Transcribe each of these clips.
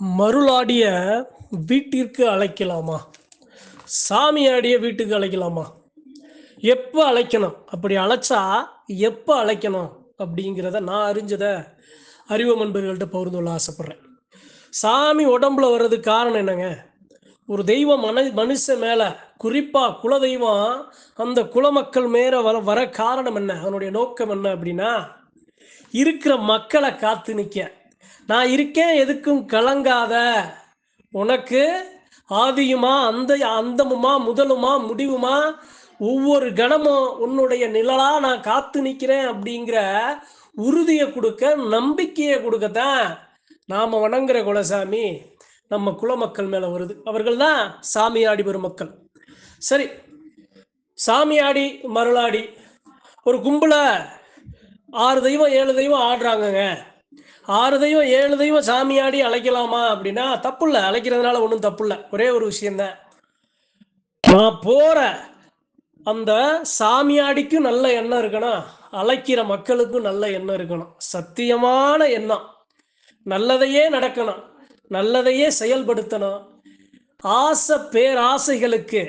மருளாடிய வீட்டிற்கு அழைக்கலாமா? சாமியாடிய வீட்டுக்கு அழைக்கலாமா? எப்போ அழைக்கணும்? அப்படி அழைச்சா எப்போ அழைக்கணும்? அப்படிங்கிறத நான் அறிஞ்சதை அறிவு நண்பர்கள்ட்ட பகிர்ந்து கொள்ள ஆசைப்பட்றேன். சாமி உடம்புல வர்றதுக்கு காரணம் என்னங்க? ஒரு தெய்வம் மன மனுஷன் மேலே குறிப்பாக குலதெய்வம் அந்த குலமக்கள் மேலே வர வர காரணம் என்ன? அதனுடைய நோக்கம் என்ன அப்படின்னா இருக்கிற மக்களை காத்து நிற்க நான் இருக்கேன் எதுக்கும் கலங்காத. உனக்கு ஆதியுமா அந்த அந்தமுமா முதலுமா முடிவுமா? ஒவ்வொரு கணமும் உன்னுடைய நிழலா நான் காத்து நிற்கிறேன் அப்படிங்கிற உறுதியை கொடுக்க நம்பிக்கையை கொடுக்கத்தான் நாம் வணங்குற குலசாமி நம்ம குலமக்கள் மேலே வருது. அவர்கள் தான் சாமியாடி பெருமக்கள் சரி சாமியாடி மருளாடி ஒரு கும்பலை ஆறு தெய்வம் ஏழு தெய்வம் ஆடுறாங்கங்க. ஆறு தெய்வம் ஏழு தெய்வம் சாமியாடி அழைக்கலாமா அப்படின்னா தப்பு இல்லை அழைக்கிறதுனால ஒன்றும் தப்பு இல்லை ஒரே ஒரு விஷயந்தான் நான் போகிற அந்த சாமியாடிக்கும் நல்ல எண்ணம் இருக்கணும். அழைக்கிற மக்களுக்கும் நல்ல எண்ணம் இருக்கணும். சத்தியமான எண்ணம். நல்லதையே நடக்கணும். நல்லதையே செயல்படுத்தணும். ஆசை பேராசைகளுக்கு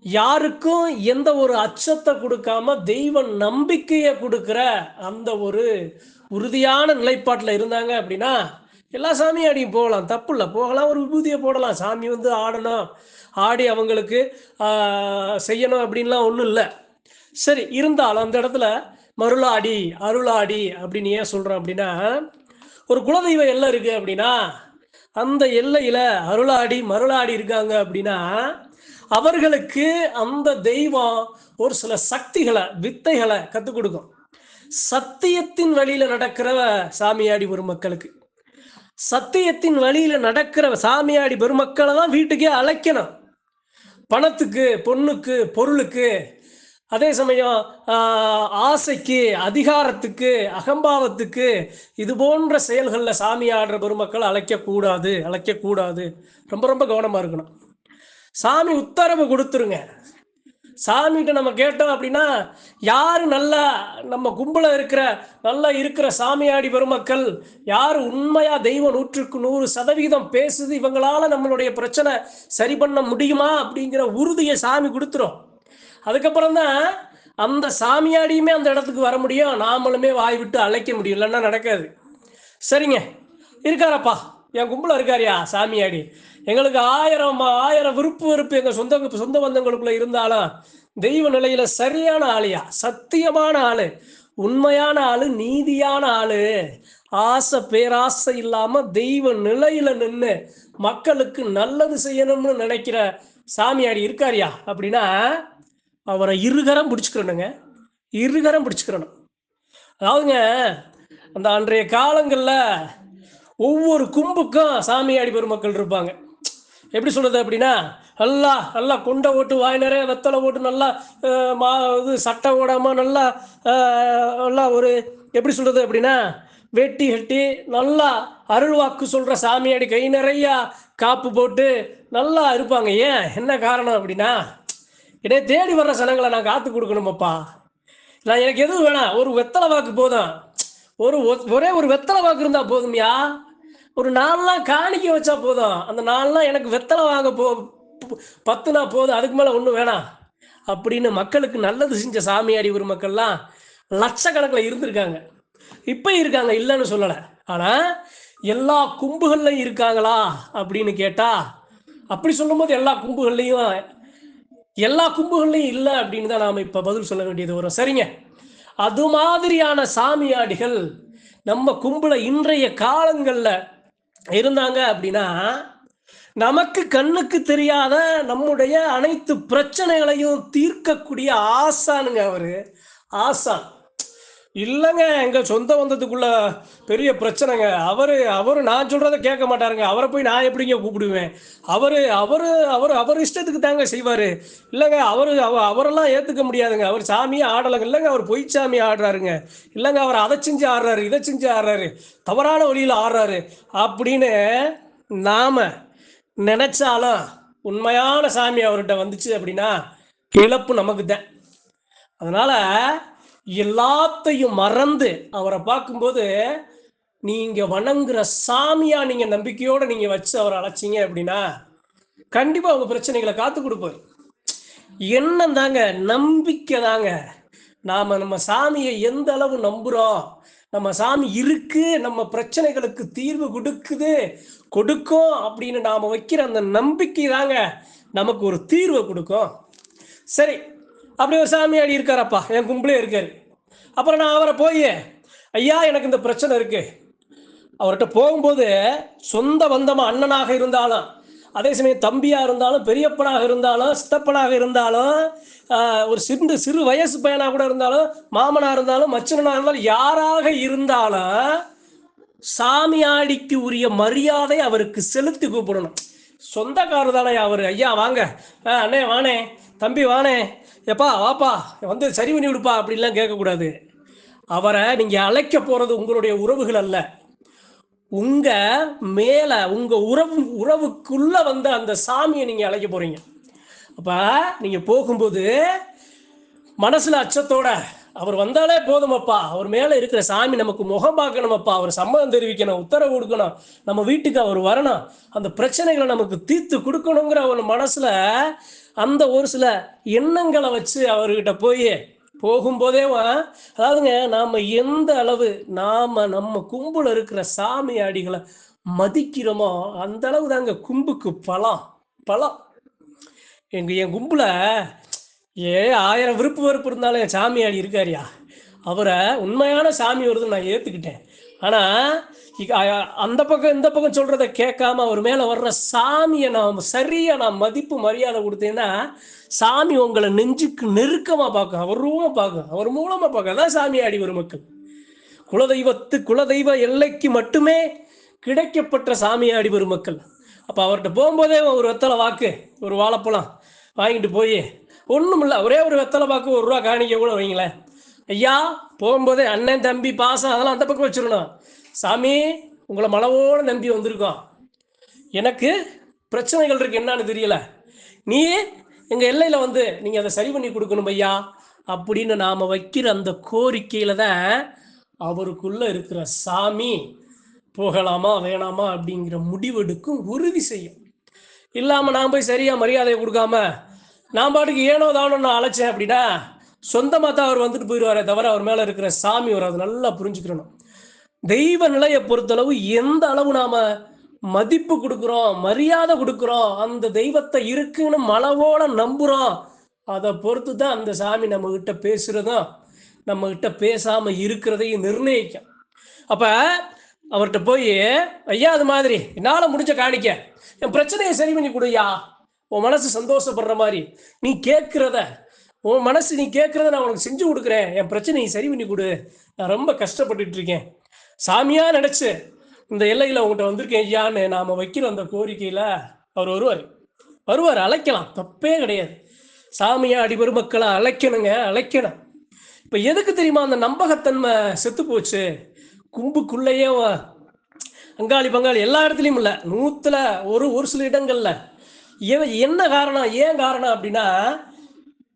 யாருக்கும் எந்த ஒரு அச்சத்தை கொடுக்காம தெய்வ நம்பிக்கையை கொடுக்குற அந்த ஒரு உறுதியான நிலைப்பாட்டில் இருந்தாங்க அப்படின்னா எல்லா சாமியாடியும் போகலாம். தப்பு இல்லை. போகலாம் ஒரு விபூதியை போடலாம். சாமி வந்து ஆடணும். ஆடி அவங்களுக்கு செய்யணும் அப்படின்லாம் ஒன்றும் இல்லை. சரி இருந்தாலும் அந்த இடத்துல மருளாடி அருளாடி அப்படின்னு ஏன் சொல்கிறோம் அப்படின்னா ஒரு குலதெய்வ எல்லை இருக்குது அப்படின்னா அந்த எல்லையில் அருளாடி மருளாடி இருக்காங்க அப்படின்னா அவர்களுக்கு அந்த தெய்வம் ஒரு சில சக்திகளை வித்தைகளை கற்றுக் கொடுக்கும். சத்தியத்தின் வழியில நடக்கிறவ சாமியாடி பெருமக்களுக்கு. சத்தியத்தின் வழியில நடக்கிற சாமியாடி பெருமக்களை தான் வீட்டுக்கே அழைக்கணும். பணத்துக்கு பொண்ணுக்கு பொருளுக்கு அதே சமயம் ஆசைக்கு அதிகாரத்துக்கு அகம்பாவத்துக்கு இது போன்ற செயல்களில் சாமி ஆடுற பெருமக்கள் அழைக்கக்கூடாது அழைக்கக்கூடாது ரொம்ப ரொம்ப கவனமாக இருக்கணும். சாமி உத்தரவு கொடுத்துருங்க. சாமிகிட்ட நம்ம கேட்டோம் அப்படின்னா யார் நல்லா நம்ம கும்பல இருக்கிற நல்லா இருக்கிற சாமியாடி பெருமக்கள் யார் உண்மையா தெய்வம் நூற்றுக்கு நூறு சதவீதம் பேசுது இவங்களால நம்மளுடைய பிரச்சனை சரி பண்ண முடியுமா அப்படிங்கிற உறுதியை சாமி கொடுத்துரும். அதுக்கப்புறம் தான் அந்த சாமியாடியுமே அந்த இடத்துக்கு வர முடியும். நாமளுமே வாய் விட்டு அழைக்க முடியும். இல்லைன்னா நடக்காது. சரிங்க. இருக்காரப்பா. என் கும்பல இருக்காரியா? சாமியாடி எங்களுக்கு ஆயிரம் ஆயிரம் விருப்பு வெறுப்பு எங்கள் சொந்த சொந்த பந்தங்களுக்குள்ள இருந்தாலும் தெய்வ நிலையில சரியான ஆளியா? சத்தியமான ஆளு. உண்மையான ஆளு நீதியான ஆளு. ஆசை பேராசை இல்லாம தெய்வ நிலையில நின்று மக்களுக்கு நல்லது செய்யணும்னு நினைக்கிற சாமியாடி இருக்காரியா? அப்படின்னா அவரை இருகரம் பிடிச்சுக்கிறனுங்க இருகரம் பிடிச்சுக்கிறணும். அதாவதுங்க அந்த அன்றைய காலங்களில் ஒவ்வொரு கும்புக்கும் சாமியாடி பெருமக்கள் இருப்பாங்க. எப்படி சொல்றது அப்படின்னா நல்லா நல்லா கொண்டை ஓட்டு வாய் நிறைய வெத்தலை ஓட்டு நல்லா மா இது சட்டை ஓடாம நல்லா நல்லா ஒரு எப்படி சொல்றது அப்படின்னா வெட்டி கட்டி நல்லா அருள்வாக்கு சொல்ற சாமியாடி கை நிறைய காப்பு போட்டு நல்லா இருப்பாங்க. ஏன்? என்ன காரணம் அப்படின்னா இதே தேடி வர்ற சனங்களை நான் காத்து கொடுக்கணுமப்பா. நான் எனக்கு எதுவும் வேணாம். ஒரு வெத்தலை வாக்கு போதும். ஒரு ஒரே ஒரு வெத்தலை வாக்கு இருந்தா போதும்யா. ஒரு நாளெலாம் காணிக்க வச்சா போதும். அந்த நாள்லாம் எனக்கு வெத்தலை வாங்க போ பத்துனா போதும். அதுக்கு மேலே ஒன்றும் வேணாம். அப்படின்னு மக்களுக்கு நல்லது செஞ்ச சாமியாடி ஒரு மக்கள்லாம் லட்சக்கணக்கில் இருந்திருக்காங்க. இப்போ இருக்காங்க இல்லைன்னு சொல்லலை. ஆனால் எல்லா கும்புகள்லையும் இருக்காங்களா அப்படின்னு கேட்டால் அப்படி சொல்லும்போது எல்லா கும்புகள்லையும் எல்லா கும்புகள்லையும் இல்லை அப்படின்னு தான் நாம் இப்போ பதில் சொல்ல வேண்டியது வரும். சரிங்க. அது மாதிரியான சாமியாடிகள் நம்ம கும்பல இன்றைய காலங்களில் இருந்தாங்க அப்படின்னா நமக்கு கண்ணுக்கு தெரியாத நம்முடைய அனைத்து பிரச்சனைகளையும் தீர்க்கக்கூடிய ஆசானுங்க அவரு. ஆசான். இல்லைங்க எங்கள் சொந்த வந்ததுக்குள்ள பெரிய பிரச்சனைங்க. அவர் அவர் நான் சொல்கிறத கேட்க மாட்டாருங்க. அவரை போய் நான் எப்படிங்க கூப்பிடுவேன்? அவர் அவர் அவர் அவர் இஷ்டத்துக்கு தாங்க செய்வார். இல்லைங்க அவரு அவ அவரெல்லாம் ஏற்றுக்க முடியாதுங்க. அவர் சாமியே ஆடலைங்க. இல்லைங்க அவர் பொய் சாமி ஆடுறாருங்க. இல்லைங்க அவர் அதை செஞ்சு ஆடுறாரு இதை செஞ்சு ஆடுறாரு தவறான வழியில் ஆடுறாரு அப்படின்னு நாம் நினச்சாலும் உண்மையான சாமி அவர்கிட்ட வந்துச்சு அப்படின்னா இழப்பு நமக்கு தான். அதனால் எல்லாத்தையும் மறந்து அவரை பார்க்கும்போது நீங்க வணங்குற சாமியா நீங்க நம்பிக்கையோட நீங்க வச்சு அவரை அழைச்சிங்க அப்படின்னா கண்டிப்பா உங்க பிரச்சனைகளை காத்து கொடுப்பாரு. என்ன தாங்க நம்பிக்கை தாங்க. நாம நம்ம சாமியை எந்த அளவு நம்புறோம் நம்ம சாமி இருக்கு நம்ம பிரச்சனைகளுக்கு தீர்வு கொடுக்குது கொடுக்கும் அப்படின்னு நாம வைக்கிற அந்த நம்பிக்கை தாங்க நமக்கு ஒரு தீர்வை கொடுக்கும். சரி அப்படி ஒரு சாமியாடி இருக்காரப்பா. என் கும்பலே இருக்காரு. அப்புறம் நான் அவரை போய் ஐயா எனக்கு இந்த பிரச்சனை இருக்கு. அவர்கிட்ட போகும்போது சொந்த பந்தமாக அண்ணனாக இருந்தாலும் அதே சமயம் தம்பியாக இருந்தாலும் பெரியப்பனாக இருந்தாலும் சித்தப்பனாக இருந்தாலும் ஒரு சிறு சிறு வயசு பையனாக கூட இருந்தாலும் மாமனா இருந்தாலும் மச்சனாக இருந்தாலும் யாராக இருந்தாலும் சாமியாடிக்கு உரிய மரியாதை அவருக்கு செலுத்தி கூப்பிடணும். சொந்தக்காரர் தானே அவர். ஐயா வாங்க. ஆ, அண்ணே வானே தம்பி வானே எப்பா வாப்பா வந்து சரி பண்ணி விடுப்பா அப்படின்லாம் கேட்கக்கூடாது. அவரை நீங்கள் அழைக்க போகிறது உங்களுடைய உறவுகள் அல்ல. உங்க மேல உங்க உறவு உறவுக்குள்ள வந்த அந்த சாமியை நீங்க அழைக்க போறீங்க. அப்ப நீங்க போகும்போது மனசுல அச்சத்தோட அவர் வந்தாலே போதுமப்பா அவர் மேல இருக்கிற சாமி நமக்கு முகம் பார்க்கணுமப்பா அவர் சம்மதம் தெரிவிக்கணும் உத்தரவு கொடுக்கணும் நம்ம வீட்டுக்கு அவர் வரணும் அந்த பிரச்சனைகளை நமக்கு தீர்த்து கொடுக்கணுங்கிற ஒரு மனசுல அந்த ஒரு சில எண்ணங்களை வச்சு அவர்கிட்ட போய் போகும்போதே அதாவதுங்க நாம் எந்த அளவு நாம் நம்ம கும்புல இருக்கிற சாமி அடிகளை மதிக்கிறோமோ அந்த அளவு தாங்க கும்புக்கு பலம் பலம். எங்க என் கும்பில் ஏ ஆயிரம் விருப்பு வெறுப்பு இருந்தாலும் என் சாமியாடி இருக்காருயா. அவரை உண்மையான சாமி வருதுன்னு நான் ஏற்றுக்கிட்டேன் ஆனா அந்த பக்கம் இந்த பக்கம் சொல்றத கேட்காம அவர் மேல வர்ற சாமியை நான் சரியா நான் மதிப்பு மரியாதை கொடுத்தேன்னா சாமி உங்களை நெஞ்சுக்கு நெருக்கமா பார்க்கும் அவர் ரூபமா பார்க்கும் அவர் மூலமா பார்க்கும். அதான் ஆடி வரும் மக்கள். குலதெய்வத்து குலதெய்வ எல்லைக்கு மட்டுமே கிடைக்கப்பட்ட சாமியாடி வரும் மக்கள். அப்போ அவர்கிட்ட போகும்போதே ஒரு வெத்தலை வாக்கு ஒரு வாழைப்பழம் வாங்கிட்டு போய் ஒன்றும் இல்லை ஒரே ஒரு வெத்தலை வாக்கு ஒரு ரூபா காணிக்க கூட வைங்களேன். ஐயா போகும்போதே அண்ணன் தம்பி பாசம் அதெல்லாம் அந்த பக்கம் வச்சிடணும் சாமி உங்களை மலவோட நம்பி வந்திருக்கோம். எனக்கு பிரச்சனைகள் இருக்கு என்னன்னு தெரியல. நீ எங்கள் எல்லையில் வந்து நீங்கள் அதை சரி பண்ணி கொடுக்கணும் ஐயா அப்படின்னு நாம் வைக்கிற அந்த கோரிக்கையில் தான் அவருக்குள்ளே இருக்கிற சாமி போகலாமா வேணாமா அப்படிங்கிற முடிவெடுக்கும் உறுதி செய்யும். இல்லாமல் நான் போய் சரியாக மரியாதையை கொடுக்காம நான் பாட்டுக்கு ஏனோ தானோ நான் அழைச்சேன் அப்படின்னா சொந்தமாக தான் அவர் வந்துட்டு போயிடுவாரே தவிர அவர் மேலே இருக்கிற சாமி அவர் அதை நல்லா புரிஞ்சுக்கிறணும் தெய்வ நிலையை பொறுத்தளவு எந்த அளவு நாம மதிப்பு கொடுக்குறோம் மரியாதை கொடுக்குறோம் அந்த தெய்வத்தை இருக்குன்னு மலவோட நம்புகிறோம் அதை பொறுத்து தான் அந்த சாமி நம்ம கிட்ட பேசுறதும் நம்ம கிட்ட பேசாம இருக்கிறதையும் நிர்ணயிக்கும். அப்ப அவர்கிட்ட போய் ஐயா அது மாதிரி என்னால் முடிஞ்ச காணிக்க என் பிரச்சனையை சரி பண்ணி கொடுயா உன் மனசு சந்தோஷப்படுற மாதிரி நீ கேட்கிறத உன் மனசு நீ கேட்கறத நான் உனக்கு செஞ்சு கொடுக்குறேன். என் பிரச்சனையை சரி பண்ணி கொடு. நான் ரொம்ப கஷ்டப்பட்டுட்டு இருக்கேன். சாமியா நினைச்சு இந்த எல்லையில உங்கள்கிட்ட வந்திருக்கேன் ஐயான்னு நாம வைக்கிற அந்த கோரிக்கையில அவர் வருவார். வருவார் அழைக்கலாம். தப்பே கிடையாது. சாமியா அடிபெருமக்களை அழைக்கணுங்க அழைக்கணும். இப்போ எதுக்கு தெரியுமா அந்த நம்பகத்தன்மை செத்து போச்சு. கும்புக்குள்ளேயே அங்காளி பங்காளி எல்லா இடத்துலையும் இல்லை. நூற்றுல ஒரு ஒரு சில இடங்கள்ல. என்ன காரணம் ஏன் காரணம் அப்படின்னா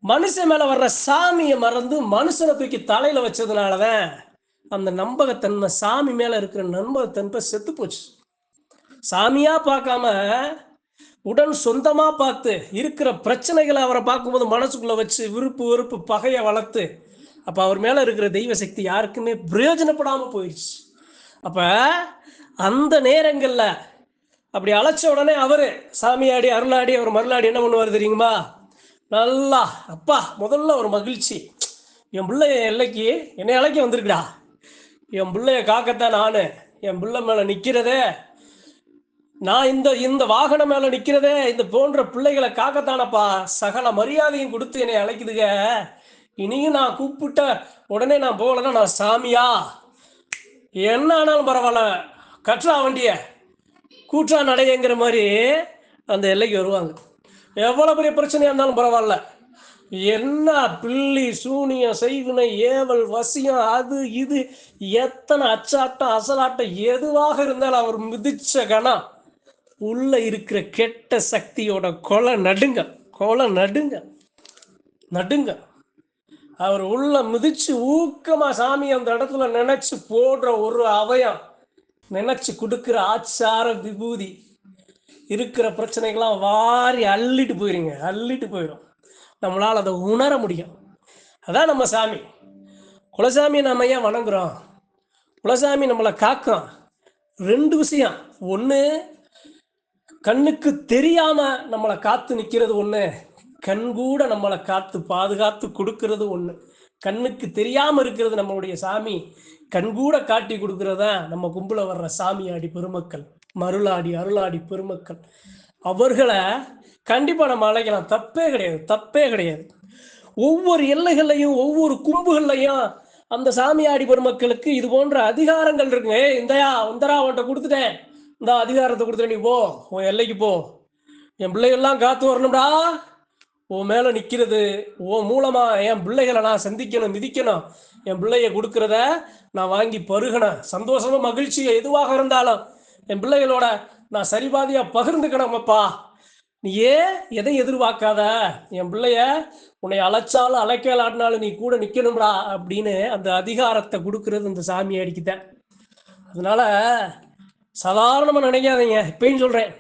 மனுஷன் மேல வர்ற சாமியை மறந்து மனுஷனை தூக்கி தலையில வச்சதுனாலதான் அந்த நம்பகத்தன்மை சாமி மேல இருக்கிற நம்பகத்தன்மை செத்து போச்சு. சாமியா பார்க்காம உடன் சொந்தமா பார்த்து இருக்கிற பிரச்சனைகளை அவரை பார்க்கும்போது மனசுக்குள்ள வச்சு விருப்பு வெறுப்பு பகையை வளர்த்து அப்ப அவர் மேல இருக்கிற தெய்வ சக்தி யாருக்குமே பிரயோஜனப்படாம போயிடுச்சு. அப்ப அந்த நேரங்கள்ல அப்படி அழைச்ச உடனே அவரு சாமியாடி அருளாடி அவர் மருளாடி என்ன பண்ணுவார் தெரியுமா? நல்லா அப்பா முதல்ல ஒரு மகிழ்ச்சி. என் பிள்ளைய எல்லைக்கு என்னை இலக்கி வந்திருக்குடா. என் பிள்ளைய காக்கத்தான் நான். என் பிள்ளை மேலே நிற்கிறதே நான் இந்த இந்த வாகனம் மேலே நிற்கிறதே இந்த போன்ற பிள்ளைகளை காக்கத்தானப்பா. சகல மரியாதையும் கொடுத்து என்னை அழைக்குதுங்க இனியும் நான் கூப்பிட்ட உடனே நான் போகலன்னா நான் சாமியா? என்ன ஆனாலும் பரவாயில்ல. கற்றா வண்டிய. கூற்றா நடையங்கிற மாதிரி அந்த எல்லைக்கு வருவாங்க. எவ்வளவு பெரிய பிரச்சனையா இருந்தாலும் பரவாயில்ல. என்ன பில்லி சூனியம் செய்வினை ஏவல் வசியம் அது இது எத்தனை அச்சாட்டம் அசலாட்டம் எதுவாக இருந்தாலும் அவர் மிதிச்ச கணம். உள்ள இருக்கிற கெட்ட சக்தியோட கொலை நடுங்க கொலை நடுங்க நடுங்க. அவர் உள்ள மிதிச்சு ஊக்கமா சாமி அந்த இடத்துல நினைச்சு போடுற ஒரு அவயம் நினைச்சு கொடுக்குற ஆச்சார விபூதி. இருக்கிற பிரச்சனைகள்லாம் வாரி அள்ளிட்டு போயிருங்க அள்ளிட்டு போயிடும் நம்மளால் அதை உணர முடியும். அதான் நம்ம சாமி. குலசாமி நம்ம ஏன் வணங்குறோம்? குலசாமி நம்மளை காக்கும் ரெண்டு விஷயம். ஒன்று கண்ணுக்கு தெரியாம நம்மளை காத்து நிற்கிறது ஒன்று கண் கூட நம்மளை காத்து பாதுகாத்து கொடுக்கறது ஒன்று கண்ணுக்கு தெரியாம இருக்கிறது நம்மளுடைய சாமி. கண் கூட காட்டி கொடுக்கறதா நம்ம கும்பல வர்ற சாமியாடி பெருமக்கள். மருளாடி அருளாடி பெருமக்கள். அவர்களை கண்டிப்பா நம்ம அழைக்கலாம். தப்பே கிடையாது தப்பே கிடையாது. ஒவ்வொரு எல்லைகள்லையும் ஒவ்வொரு கும்புகள்லையும் அந்த சாமியாடி பெருமக்களுக்கு இது போன்ற அதிகாரங்கள் இருக்குங்க. ஏய் இந்தயா இந்தரா அவன்கிட்ட கொடுத்துட்டேன். இந்த அதிகாரத்தை கொடுத்துட்டேன். நீ போ உன் எல்லைக்கு போ. என் பிள்ளைகள்லாம் காத்து வரணும்டா. உன் மேல நிக்கிறது உன் மூலமா என் பிள்ளைகளை நான் சந்திக்கணும் மிதிக்கணும். என் பிள்ளைய கொடுக்கறத நான் வாங்கி பருகினேன். சந்தோஷமா மகிழ்ச்சியை எதுவாக இருந்தாலும் என் பிள்ளைகளோட நான் சரிபாதியா பகிர்ந்துக்கணுமப்பா நீ ஏன் எதை எதிர்பார்க்காத? என் பிள்ளைய உன்னை அழைச்சாலும் அழைக்கலாட்டினாலும் நீ கூட நிக்கணும்டா அப்படின்னு அந்த அதிகாரத்தை கொடுக்கறது இந்த சாமி அடிக்கிட்டேன் அதனால சாதாரணமா நினைக்காதீங்க. இப்பயும் சொல்றேன்?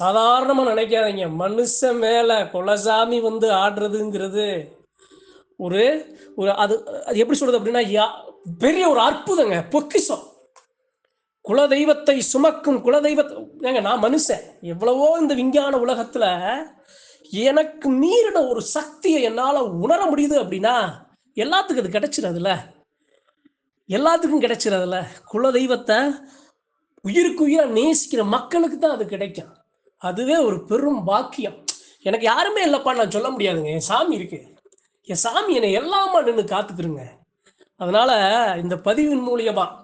சாதாரணமா நினைக்காதீங்க. மனுஷன் மேல குலசாமி வந்து ஆடுறதுங்கிறது ஒரு ஒரு அது அது எப்படி சொல்றது அப்படின்னா யா- பெரிய ஒரு அற்புதங்க பொக்கிஷம். குலதெய்வத்தை சுமக்கும் குலதெய்வத்தை ஏங்க நான் மனுஷன். எவ்வளவோ இந்த விஞ்ஞான உலகத்துல எனக்கு மீறின ஒரு சக்தியை என்னால் உணர முடியுது அப்படின்னா எல்லாத்துக்கும் அது கிடைச்சிடாதுல்ல எல்லாத்துக்கும் கிடைச்சிடாதுல்ல குலதெய்வத்தை உயிருக்கு உயிரா நேசிக்கிற மக்களுக்கு தான் அது கிடைக்கும். அதுவே ஒரு பெரும் பாக்கியம். எனக்கு யாருமே இல்லைப்பா நான் சொல்ல முடியாதுங்க. என் சாமி இருக்கு. என் சாமி என்னை எல்லாமா நின்று காத்துக்கிறேங்க அதனால இந்த பதிவின் மூலியமாக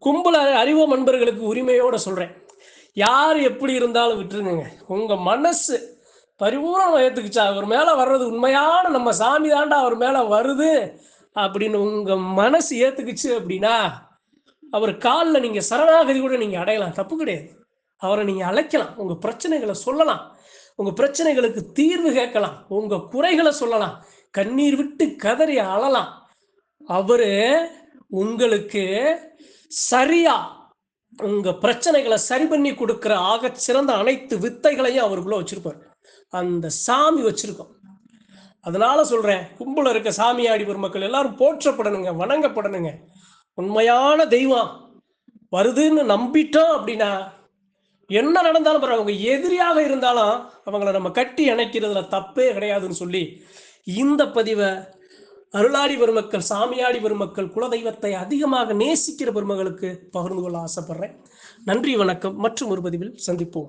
கும்பல அறிவு நண்பர்களுக்கு உரிமையோட சொல்றேன். யார் எப்படி இருந்தாலும் விட்டுருங்க உங்க மனசு பரிபூர்ணம் ஏத்துக்குச்சா அவர் மேல வர்றது உண்மையான நம்ம சாமி தாண்டா அவர் மேல வருது அப்படின்னு உங்க மனசு ஏத்துக்குச்சு அப்படின்னா அவர் காலில் நீங்க சரணாகதி கூட நீங்க அடையலாம். தப்பு கிடையாது. அவரை நீங்க அழைக்கலாம். உங்க பிரச்சனைகளை சொல்லலாம். உங்க பிரச்சனைகளுக்கு தீர்வு கேட்கலாம். உங்க குறைகளை சொல்லலாம். கண்ணீர் விட்டு கதறி அழலாம். அவரு உங்களுக்கு சரியா? உங்க பிரச்சனைகளை சரி பண்ணி கொடுக்கிற ஆக சிறந்த அனைத்து வித்தைகளையும் அவருக்குள்ள வச்சிருப்பார். அந்த சாமி வச்சிருக்கோம். அதனால சொல்றேன் கும்பல இருக்க சாமியாடி பெருமக்கள் எல்லாரும் போற்றப்படணுங்க வணங்கப்படணுங்க. உண்மையான தெய்வம். வருதுன்னு நம்பிட்டோம் அப்படின்னா என்ன நடந்தாலும் பரவாயில்ல. அவங்க எதிரியாக இருந்தாலும் அவங்கள நம்ம கட்டி அணைக்கிறதுல தப்பே கிடையாதுன்னு சொல்லி இந்த பதிவை அருளாடி பெருமக்கள் சாமியாடி பெருமக்கள் குலதெய்வத்தை அதிகமாக நேசிக்கிற பெருமகளுக்கு பகிர்ந்து கொள்ள ஆசைப்படுறேன். நன்றி வணக்கம். மற்றும் ஒரு பதிவில் சந்திப்போம்.